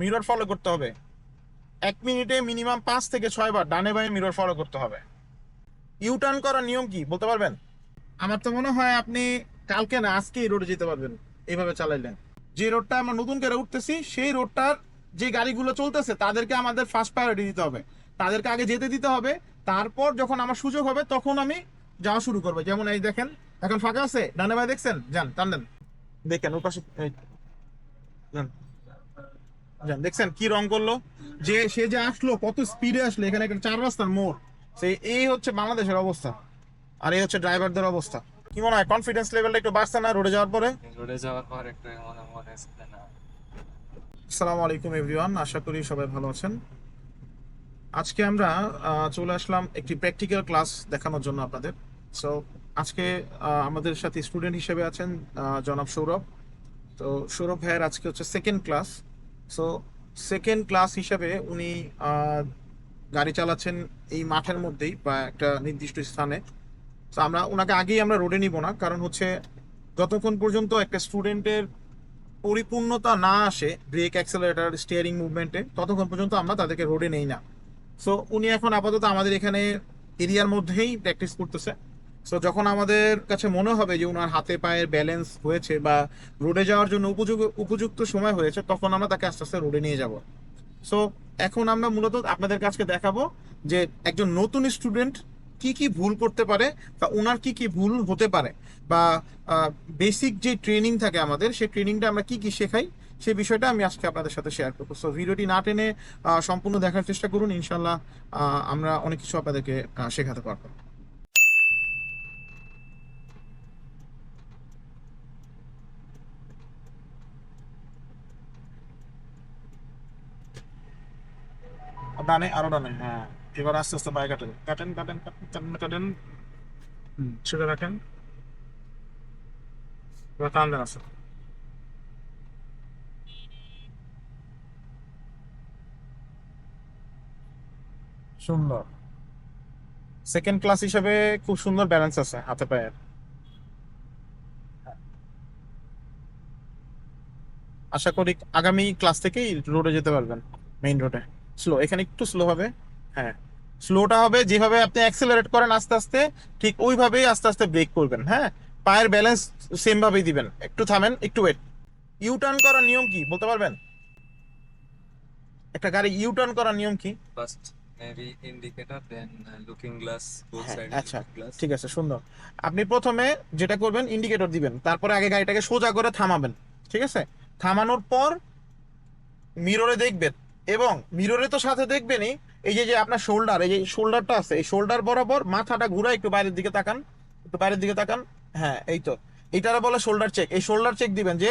Mirror follow করতে হবে। এক মিনিটে মিনিমাম পাঁচ থেকে ছয় বার ডানে বায়ে মিরর ফলো করতে হবে। ইউ টার্ন করার নিয়ম কি, বলতে পারবেন? আমার তো মনে হয় আপনি কালকে না, আজকে এই রোডে যেতে পারবেন, এইভাবে চালাইলেন। যে রোডটা আমরা নতুন করে উঠতেছি, সেই রোডটার যে গাড়িগুলো চলতেছে, তাদেরকে আমাদের ফার্স্ট প্রায়োরিটি দিতে হবে। তাদেরকে আগে যেতে দিতে হবে, তারপর যখন আমার সুযোগ হবে, তখন আমি যাওয়া শুরু করব। যেমন এই দেখেন, এখন ফাঁকা আছে, ডানে ভাই দেখছেন? যান, টান দেন। দেখেন ওর পাশে যান দেখছেন কি রং করল? যে সে যে আসলো কত স্পিডে আসলো এখানে একটা চার রাস্তার মোড়। সেই এই হচ্ছে বাংলাদেশের অবস্থা। আর এই হচ্ছে ড্রাইভারদের অবস্থা। কি মনে হয় কনফিডেন্স লেভেলটা একটু বাড়ছে না রোডে যাওয়ার পরে? রোডে যাওয়ার পর একটু মনে মনে না। আসসালামু আলাইকুম এভরিওয়ান আশা করি সবাই ভালো আছেন। আজকে আমরা চলে আসলাম একটি প্র্যাকটিক্যাল ক্লাস দেখানোর জন্য আপনাদের। সো আজকে আমাদের সাথে স্টুডেন্ট হিসেবে আছেন জনাব সৌরভ। তো সৌরভ ভাইয়ের আজকে হচ্ছে second class so second class হিসাবে উনি গাড়ি চালাচ্ছেন এই মাঠের মধ্যেই বা একটা নির্দিষ্ট স্থানে। তো আমরা ওনাকে আগেই আমরা রোডে নিব না, কারণ হচ্ছে যতক্ষণ পর্যন্ত একটা স্টুডেন্টের পরিপূর্ণতা না আসে ব্রেক অ্যাক্সেলারেটর স্টিয়ারিং মুভমেন্টে ততক্ষণ পর্যন্ত আমরা তাদেরকে রোডে নেই না। সো উনি এখন আপাতত আমাদের এখানে এরিয়ার মধ্যেই প্র্যাকটিস করতেছে। সো যখন আমাদের কাছে মনে হবে যে ওনার হাতে পায়ের ব্যালেন্স হয়েছে বা রোডে যাওয়ার জন্য উপযোগ উপযুক্ত সময় হয়েছে, তখন আমরা তাকে আস্তে আস্তে রোডে নিয়ে যাব। সো এখন আমরা মূলত আপনাদের কাছে দেখাবো যে একজন নতুন স্টুডেন্ট কি কি ভুল করতে পারে বা ওনার কি কি ভুল হতে পারে বা বেসিক যে ট্রেনিং থাকে আমাদের, সেই ট্রেনিংটা আমরা কি কি শেখাই, সেই বিষয়টা আমি আজকে আপনাদের সাথে শেয়ার করব। সো ভিডিওটি না টেনে সম্পূর্ণ দেখার চেষ্টা করুন ইনশাল্লাহ আমরা অনেক কিছু আপনাদেরকে শেখাতে পারব। ডানে আরও ডানে। হ্যাঁ। এবার আস্তে আস্তে পায়ে কাটেন। কাটেন কাটেন কাটেন ছেড়ে রাখেন। এবার টান দেন সুন্দর। সেকেন্ড ক্লাস হিসেবে খুব সুন্দর ব্যালেন্স আছে হাতে পায়ের। আশা করি আগামী ক্লাস থেকেই রোডে যেতে পারবেন মেইন রোডে স্লো এখানে একটু স্লো হবে। হ্যাঁ। স্লোটা হবে যেভাবে আপনি অ্যাক্সেলারেট করেন আস্তে আস্তে ঠিক ওইভাবেই আস্তে আস্তে ব্রেক করবেন হ্যাঁ? পায়ের ব্যালেন্স সেম ভাবেই দিবেন। একটু থামেন একটু ওয়েট ইউ টার্ন করার নিয়ম কি বলতে পারবেন? একটা গাড়ি ইউ টার্ন করার নিয়ম কি? First maybe indicator then looking glass both side আচ্ছা, ঠিক আছে সুন্দর। আপনি প্রথমে যেটা করবেন ইন্ডিকেটর দিবেন। তারপরে আগে গাড়িটাকে সোজা করে থামাবেন ঠিক আছে? থামানোর পর মিররে দেখবেন এবং মিররে তো সাথে দেখবেনই, এই যে যে আপনার শোল্ডার এই যে শোল্ডারটা আছে, এই শোল্ডার বরাবর মাথাটা ঘুরা একটু বাইরের দিকে তাকান, একটু বাইরের দিকে তাকান। হ্যাঁ এই তো। এইটারে বলে শোল্ডার চেক এই শোল্ডার চেক দিবেন যে,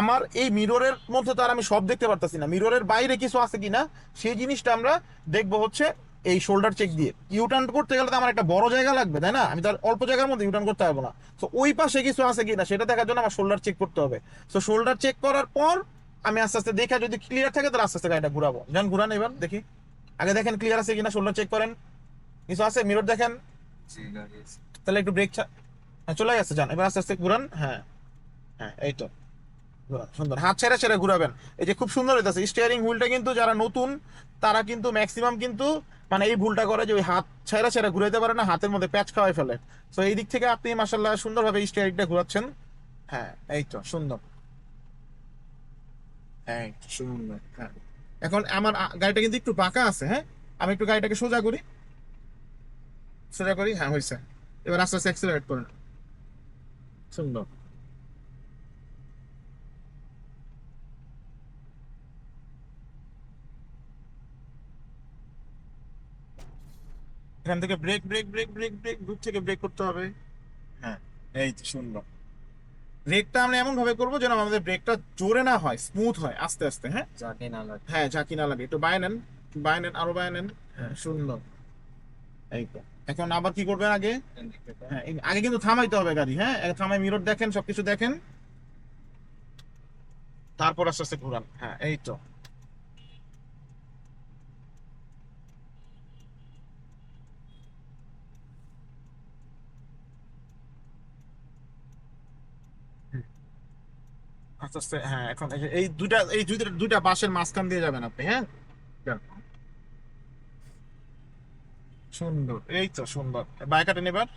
আমার এই মিররের মধ্যে তো আর আমি সব দেখতে পারতাছি না। মিররের বাইরে কিছু আছে কিনা, সেই জিনিসটা আমরা দেখব হচ্ছে এই শোল্ডার চেক দিয়ে। ইউটার্ন করতে গেলে তো আমার একটা বড় জায়গা লাগবে, তাই না? আমি তো আর অল্প জায়গার মধ্যে ইউটার্ন করতে পারব না। তো ওই পাশে কিছু আছে কিনা, সেটা দেখার জন্য আমার শোল্ডার চেক করতে হবে। তো শোল্ডার চেক করার পর আমি আস্তে আস্তে দেখা যদি ক্লিয়ার থাকে তাহলে আস্তে আস্তে গাড়িটা ঘুরাবো। যান ঘুরান এবার দেখি। আগে দেখেন ক্লিয়ার আছে কিনা শোল্ডার চেক করেন। কিছু আছে? মিরর দেখেন। তাহলে একটু ব্রেক হ্যাঁ চলে গেছে যান এবার আস্তে আস্তে ঘুরান। হ্যাঁ হ্যাঁ এই তো। সুন্দর। হাত ছেড়ে ছেড়ে ঘুরাবেন। এই যে খুব সুন্দর হইতেছে। স্টিয়ারিং হুইলটা কিন্তু যারা নতুন তারা কিন্তু ম্যাক্সিমাম কিন্তু মানে এই ভুলটা করে যে ওই হাত ছেড়ে ছেড়ে ঘুরাইতে পারে না হাতের মধ্যে প্যাচ খাওয়াই ফেলে। তো এই দিক থেকে আপনি মাসাল্লাহ সুন্দরভাবে স্টিয়ারিংটা ঘুরাচ্ছেন। হ্যাঁ এই তো সুন্দর। হ্যাঁ সুন্দর হ্যাঁ। এখন আমার গাড়িটা কিন্তু একটু বাঁকা আছে হ্যাঁ? আমি একটু গাড়িটাকে সোজা করি। সোজা করি হ্যাঁ হয়েছে। এবার আস্তে আস্তে অ্যাক্সিলারেট করেন। সুন্দর এখান থেকে brake brake brake brake brake দূর থেকে ব্রেক করতে হবে। হ্যাঁ এই তো সুন্দর ব্রেকটা আমরা এমন ভাবে করব যেন আমাদের ব্রেকটা জোরে না হয় স্মুথ হয় আস্তে আস্তে হ্যাঁ? না লাগে। হ্যাঁ ঝাঁকি না লাগে। একটু বায় নেন বায় নেন আরও বায় নেন। হ্যাঁ সুন্দর। এই তো। এখন আবার কি করবেন আগে? হ্যাঁ আগে কিন্তু থামাইতে হবে গাড়ি হ্যাঁ? থামাই মিরর দেখেন সবকিছু দেখেন। তারপর আস্তে আস্তে ঘুরান। হ্যাঁ এই তো। হ্যাঁ এখন এই এই দুইটা দুইটা বাসের মাঝখান দিয়ে যাবেন আপনি হ্যাঁ? সুন্দর, এই তো সুন্দর। বাইকাটা নেবার?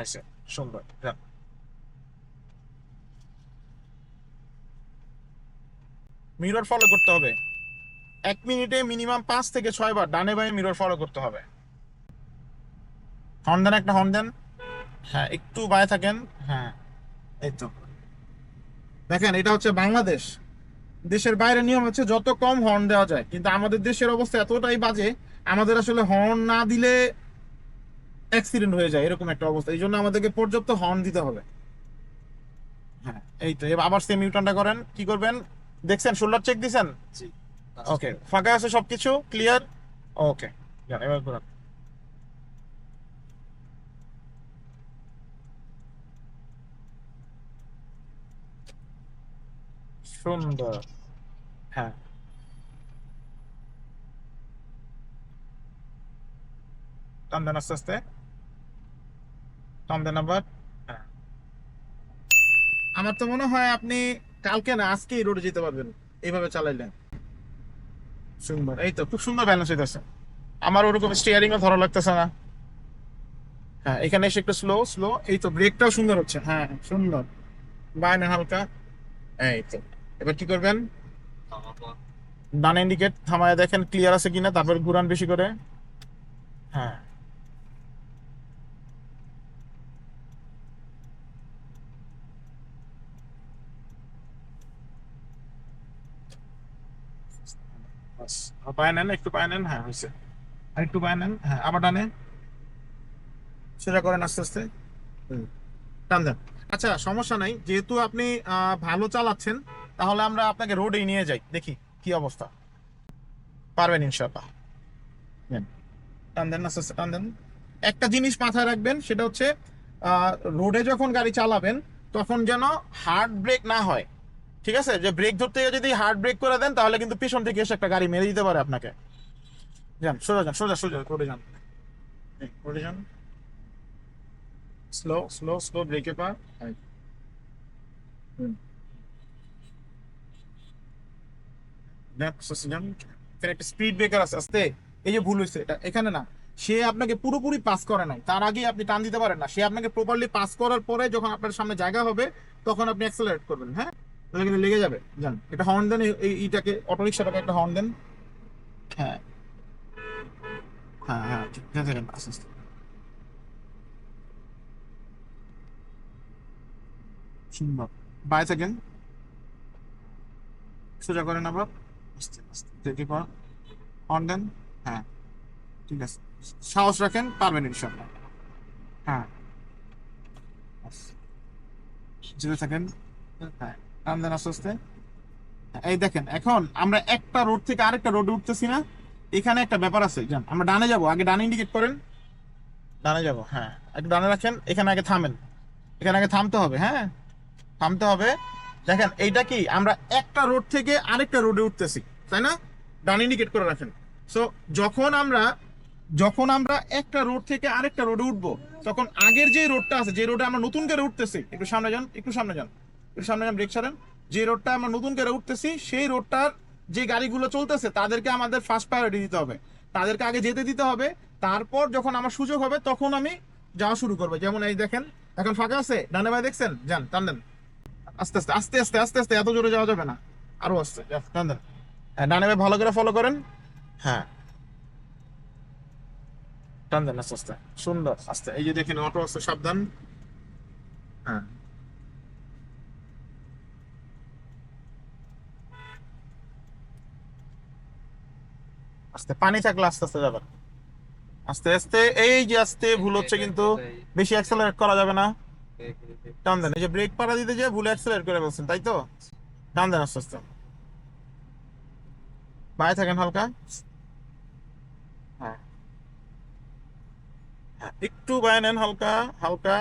আচ্ছা সুন্দর, যান। মিরর ফলো করতে হবে। এক মিনিটে মিনিমাম পাঁচ থেকে ছয় বার ডানে বামে মিরর ফলো করতে হবে। হর্ন দেন একটা, হর্ন দেন। হ্যাঁ একটু বায়ে থাকেন। হ্যাঁ এই তো। দেখেন এটা হচ্ছে বাংলাদেশ। দেশের বাইরে নিয়ম হচ্ছে যত কম হর্ন দেওয়া যায় কিন্তু আমাদের দেশের অবস্থা এতটাই বাজে আমাদের আসলে হর্ন না দিলে অ্যাক্সিডেন্ট হয়ে যায় এরকম একটা অবস্থা। এই জন্য আমাদেরকে পর্যাপ্ত হর্ন দিতে হবে। হ্যাঁ এই তো এবার আবার সেম ইউটার্নটা করেন। কি করবেন? দেখছেন শোল্ডার চেক দিছেন? ওকে ফাঁকা আছে সবকিছু ক্লিয়ার ওকে এবার সুন্দর হ্যাঁ টান দেন আস্তে আস্তে টান দেন আবার আমার তো মনে হয় আপনি কালকে না আজকেই রোডে যেতে পারবেন। এইভাবে চালাইলেন। সুন্দর। এই তো খুব সুন্দর ব্যালেন্স হইতেছে। আমার ওরকম স্টিয়ারিং ও ধরা লাগতেছে না। হ্যাঁ এখানে এসে একটু স্লো স্লো এই তো ব্রেকটাও সুন্দর হচ্ছে। হ্যাঁ সুন্দর। বাইনে হালকা। এই তো। এবার কি করবেন? ডান ইন্ডিকেট থামায় দেখেন ক্লিয়ার আছে কিনা তারপর ঘুরান বেশি করে। হ্যাঁ। পায়ে নেন একটু পায়ে নেন হ্যাঁ হয়েছে। আর একটু পায়ে নেন হ্যাঁ আবার সোজা করেন আস্তে আস্তে। হুম। টান দেন। আচ্ছা সমস্যা নাই। যেহেতু আপনি আহ, ভালো চালাচ্ছেন তাহলে আমরা আপনাকে রোডেই নিয়ে যাই। দেখি কি অবস্থা। পারবেন ইনশাল্লাহ। টান দেন আস্তে আস্তে টান দেন। একটা জিনিস মাথায় রাখবেন, সেটা হচ্ছে রোডে যখন গাড়ি চালাবেন, তখন যেন হার্ড ব্রেক না হয়। ঠিক আছে? যে ব্রেক ধরতে গিয়ে যদি হার্ড ব্রেক করে দেন, তাহলে কিন্তু পিছন থেকে এসে একটা গাড়ি মেরে দিতে পারে আপনাকে। যান, সোজা যান, সোজা সোজা, রোডে যান। রোডে যান। স্লো স্লো স্লো, ব্রেকে পা। হুম। যান, আস্তে আস্তে যান। এখানে একটা স্পিড ব্রেকার আছে, আস্তে। এই যে ভুল হয়েছে এটা এখানে না। সে আপনাকে পুরোপুরি পাস করে নাই। তার আগে আপনি টান দিতে পারেন না। সে আপনাকে প্রপারলি পাস করার পরে যখন আপনার সামনে জায়গা হবে, তখন আপনি অ্যাক্সেলারেট করবেন হ্যাঁ? তাহলে কিন্তু লেগে যাবে যান এটা হর্ন দেন, এই- এই ইটাকে অটো একটা হর্ন দেন। হ্যাঁ। হ্যাঁ হ্যাঁ ঠিক আছে বাই থাকেন সোজা করেন আবার আস্তে আস্তে দেখি পর অন দেন হ্যাঁ। ঠিক আছে। সাহস রাখেন পারবেন ইনশাল্লাহ হ্যাঁ। যেতে থাকেন। হ্যাঁ। দেন আস্তে আস্তে। হ্যাঁ, এই দেখেন এখন আমরা একটা রোড থেকে আরেকটা রোডে উঠতেছি না। এখানে একটা ব্যাপার আছে জান আমরা ডানে যাব। আগে ডানে ইন্ডিকেট করেন। ডানে যাব হ্যাঁ। একটু ডানে রাখেন এখানে আগে থামেন। এখানে আগে থামতে হবে হ্যাঁ। থামতে হবে। দেখেন, এইটা কি? আমরা একটা রোড থেকে আরেকটা রোডে উঠতেছি, তাই না? ডান ইন্ডিকেট করে রাখেন। সো যখন আমরা যখন আমরা একটা রোড থেকে আরেকটা রোডে উঠবো, তখন আগের যে রোডটা আছে, যে রোডে আমরা নতুন করে উঠতেছি, একটু সামনে যান, একটু সামনে যান, একটু সামনে যান, ব্রেক ছাড়েন, যে রোডটা আমরা নতুন করে উঠতেছি, সেই রোডটার যে গাড়িগুলো চলতেছে, তাদেরকে আমাদের ফার্স্ট প্রায়োরিটি দিতে হবে। তাদেরকে আগে যেতে দিতে হবে, তারপর যখন আমার সুযোগ হবে, তখন আমি যাওয়া শুরু করব। যেমন এই দেখেন, এখন ফাঁকা আছে? ডানে ভাই দেখছেন? যান, টান দেন। আস্তে আস্তে আস্তে আস্তে আস্তে আস্তে এত জোরে যাওয়া যাবে না। আরও আস্তে যান, টান দেন। হ্যাঁ ডানে ভাই ভালো করে ফলো করেন। হ্যাঁ। টান দেন আস্তে আস্তে। সুন্দর আস্তে। এই যে দেখেন অটো সাবধান। হ্যাঁ। আস্তে পানি থাকলে আস্তে আস্তে যাবেন। আস্তে আস্তে এই যে আস্তে ভুল হচ্ছে কিন্তু বেশি অ্যাক্সেলারেট করা যাবে না। টান দেন এই যে ব্রেক পাড়া দিতে যে ভুলে অ্যাক্সেলারেট করে বলছেন তাই তো? টান দেন আস্তে আস্তে। বায়ে থাকেন হালকা। হ্যাঁ। হ্যাঁ, একটু বায়ে নেন হালকা হালকা।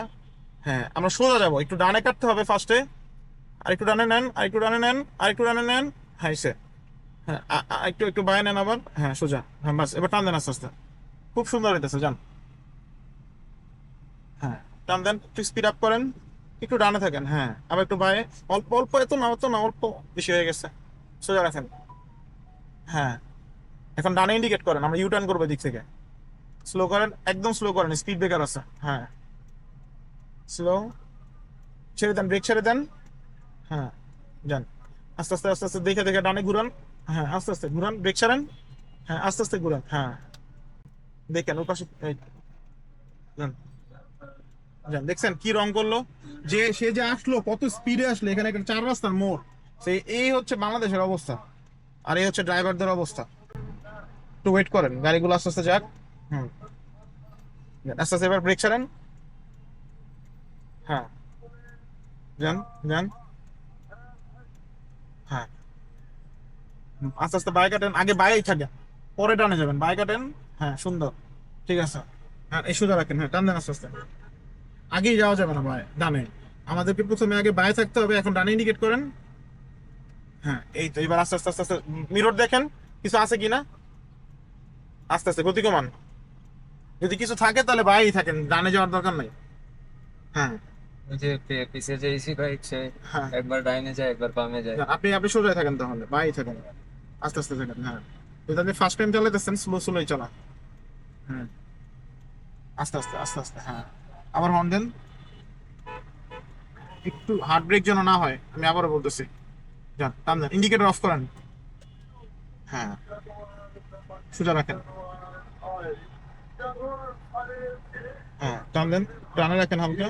হ্যাঁ আমরা সোজা যাব একটু ডানে কাটতে হবে ফার্স্টে আর একটু ডানে নেন আর একটু ডানে নেন আর একটু ডানে নেন। হ্যাঁ সে হ্যাঁ একটু একটু বায়ে নেন আবার। হ্যাঁ সোজা। হ্যাঁ বাস এবার টান দেন আস্তে আস্তে। খুব সুন্দর হইতেছে যান। হ্যাঁ টান দেন, একটু স্পিড আপ করেন, একটু ডানে থাকেন হ্যাঁ। আবার একটু বায়ে, অল্প অল্প এত না, অত না, অল্প বেশি হয়ে গেছে। সোজা রাখেন। হ্যাঁ। এখন ডানে ইন্ডিকেট করেন, আমরা ইউ টার্ন করব দিক থেকে। স্লো করেন, একদম স্লো করেন স্পিড ব্রেকার আছে হ্যাঁ। স্লো ছেড়ে দেন ব্রেক ছেড়ে দেন হ্যাঁ যান। আস্তে আস্তে আস্তে আস্তে, দেখে দেখে ডানে ঘুরান হ্যাঁ আস্তে আস্তে, ঘুরান ব্রেক ছাড়েন হ্যাঁ আস্তে আস্তে ঘুরান হ্যাঁ। দেখেন ওর পাশে দেখছেন কি রং করল? যে সে যে আসলো, কত স্পিডে আসলো, এখানে একটা চার রাস্তার মোড়। সে এই হচ্ছে বাংলাদেশের অবস্থা। আর এই হচ্ছে ড্রাইভারদের অবস্থা। একটু ওয়েট করেন, গাড়িগুলো আস্তে আস্তে যাক। হুম। আস্তে আস্তে এবার ব্রেক ছাড়েন। হ্যাঁ। যান যান। হ্যাঁ। আস্তে আস্তে বাইক কাটেন। আগে বাইক থাকেন। পরে টানে যাবেন। বাইক কাটেন। হ্যাঁ সুন্দর। ঠিক আছে। হ্যাঁ এই সোজা রাখেন। হ্যাঁ টান দেন আস্তে আস্তে। আগেই যাওয়া যাবে না বাই ডানে। আমাদেরকে প্রথমে আগে বায়ে থাকতে হবে এখন ডানে ইন্ডিকেট করেন। হ্যাঁ এই তো এবার আস্তে আস্তে আস্তে আস্তে মিরর দেখেন কিছু আছে কিনা? আস্তে আস্তে গতি কমান। যদি কিছু থাকে তাহলে বাইরেই থাকেন ডানে যাওয়ার দরকার নাই। হ্যাঁ। যে পিছে যে এসি বাইক সে হ্যাঁ। একবার ডাইনে যায় একবার বামে যায়। আপনি আপনি সোজাই থাকেন তাহলে বাইরেই থাকেন। আস্তে আস্তে থাকেন হ্যাঁ। যদি আপনি ফার্স্ট টাইম চালাতেছেন স্লো স্লোই চালা হ্যাঁ। আস্তে আস্তে আস্তে আস্তে হ্যাঁ। আবার হর্ন দেন। একটু হার্ট ব্রেক যেন না হয়, আমি আবারও বলতেছি। যান, টান দেন। ইন্ডিকেটর অফ করেন। হ্যাঁ। সোজা রাখেন। হ্যাঁ টান দেন। টানে রাখেন হালকা।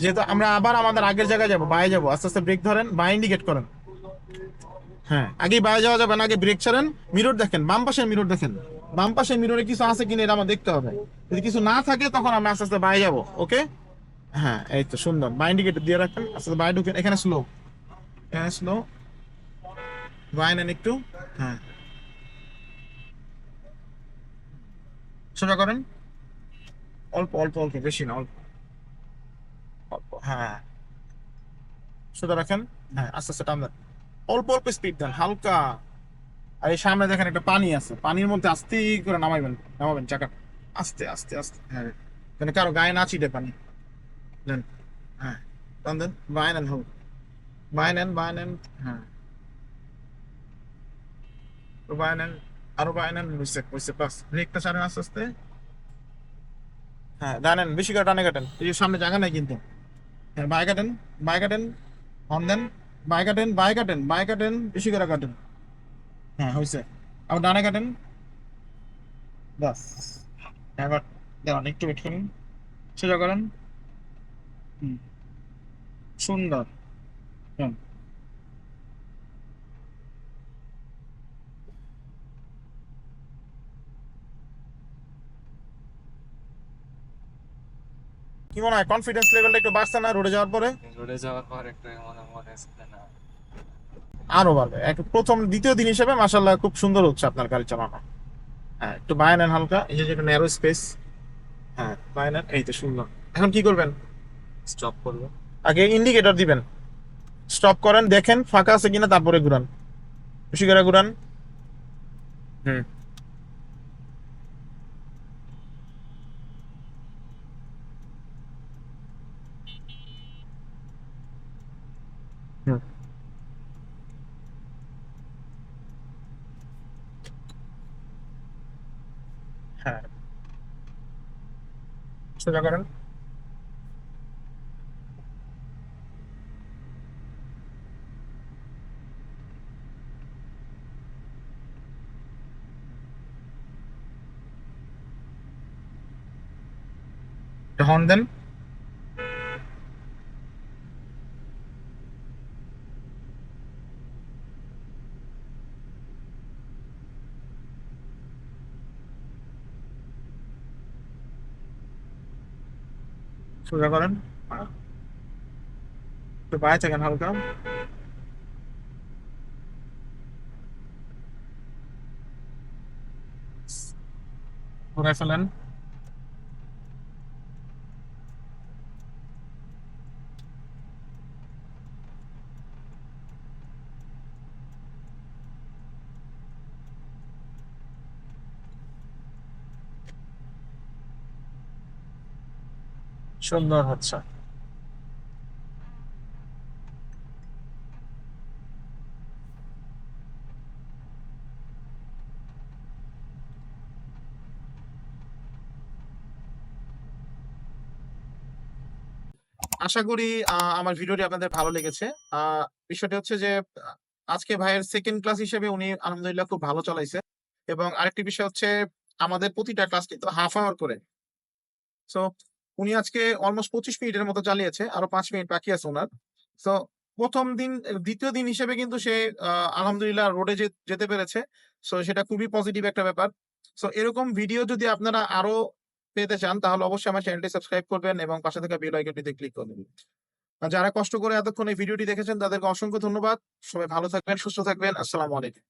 যেহেতু আমরা আবার আমাদের আগের জায়গায় যাব, বায়ে যাব, আস্তে আস্তে ব্রেক ধরেন, বায়ে ইন্ডিকেট করেন। হ্যাঁ। আগেই বায়ে যাওয়া যাবে না, আগে ব্রেক ছাড়েন। মিরর দেখেন, বাম পাশের মিরর দেখেন। বাম পাশের মিররে কিছু আছে কিনা এটা আমার দেখতে হবে। যদি কিছু না থাকে, তখন আমরা আস্তে আস্তে বায়ে যাব ওকে হ্যাঁ এই তো সুন্দর। বাই ইন্ডিকেটর দিয়ে রাখেন, আস্তে আস্তে বায়ে ঢুকেন। এখানে স্লো এখানে স্লো বায়ে নেন একটু। হ্যাঁ। সোজা করেন। অল্প অল্প অল্প, বেশি না, অল্প। অল্প হ্যাঁ। সোজা রাখেন। হ্যাঁ আস্তে আস্তে টান অল্প অল্প স্পিড দেন, হালকা। আর এই সামনে দেখেন একটা পানি আছে, পানির মধ্যে আস্তে করে নামাইবেন, নামাবেন চাকা। আস্তে আস্তে আস্তে হ্যাঁ যেন কারও গায়ে না চিটে পানি। দেন হ্যাঁ টান দেন, বায় নেন হোক বায় নেন বায় নেন হ্যাঁ। বায় নেন, আরও বায় নেন বুঝছে বুঝছে বাস। ব্রেকটা ছাড়েন আস্তে আস্তে। হ্যাঁ টানেন বেশি করে টানে কাটেন। এই সামনে জায়গা নাই কিন্তু। হ্যাঁ বাই কাটেন বাই কাটেন, হর্ন দেন। বাই কাটেন বাই কাটেন বাই কাটেন বেশি করে কাটেন। হ্যাঁ হয়েছে আবার ডানে কাটেন। বাস। এবার দাঁড়ান একটু ওয়েট করুন। সোজা করেন। হুম। সুন্দর। হুম। কি মনে হয়? কনফিডেন্স লেভেলটা একটু বাড়ছে না রোডে যাওয়ার পরে? রোডে যাওয়ার পর একটু মনে মনে হচ্ছে না। আরও বাড়বে। এক প্রথম দ্বিতীয় দিন হিসেবে মাসাল্লাহ খুব সুন্দর হচ্ছে আপনার গাড়ি চালানো। হ্যাঁ একটু বায় নেন হালকা এই যে যেটা ন্যারো স্পেস হ্যাঁ বায় নেন এই তো সুন্দর। এখন কি করবেন? স্টপ করব। আগে ইন্ডিকেটর দিবেন। স্টপ করেন দেখেন ফাঁকা আছে কিনা তারপরে ঘুরান। বেশি করে ঘুরান। হুম হ্যাঁ সোজা করেন। হর্ন দেন। সোজা করেন। একটু পায়ে থাকেন হালকা। ঘুরে ফেলেন। সুন্দর হচ্ছে। আশা করি আমার ভিডিওটি আপনাদের ভালো লেগেছে। বিষয়টি হচ্ছে যে, আজকে ভাইয়ের সেকেন্ড ক্লাস হিসেবে উনি আলহামদুলিল্লাহ খুব ভালো চালাইছে এবং আরেকটি বিষয় হচ্ছে, আমাদের প্রতিটা ক্লাস কিন্তু হাফ আওয়ার করে। সো উনি আজকে অলমোস্ট পঁচিশ মিনিটের মতো চালিয়েছে, আরও পাঁচ মিনিট বাকি আছে ওনার। তো প্রথম দিন, দ্বিতীয় দিন হিসেবে কিন্তু সে আলহামদুলিল্লাহ রোডে যেতে পেরেছে। সো সেটা খুবই পজিটিভ একটা ব্যাপার। সো এরকম ভিডিও যদি আপনারা আরও পেতে চান, তাহলে অবশ্যই আমার চ্যানেলটি সাবস্ক্রাইব করবেন এবং পাশে থাকা বেল আইকনটিতে ক্লিক করবেন যারা কষ্ট করে এতক্ষণ এই ভিডিওটি দেখেছেন, তাদেরকে অসংখ্য ধন্যবাদ। সবাই ভালো থাকবেন, সুস্থ থাকবেন। আসসালামু আলাইকুম।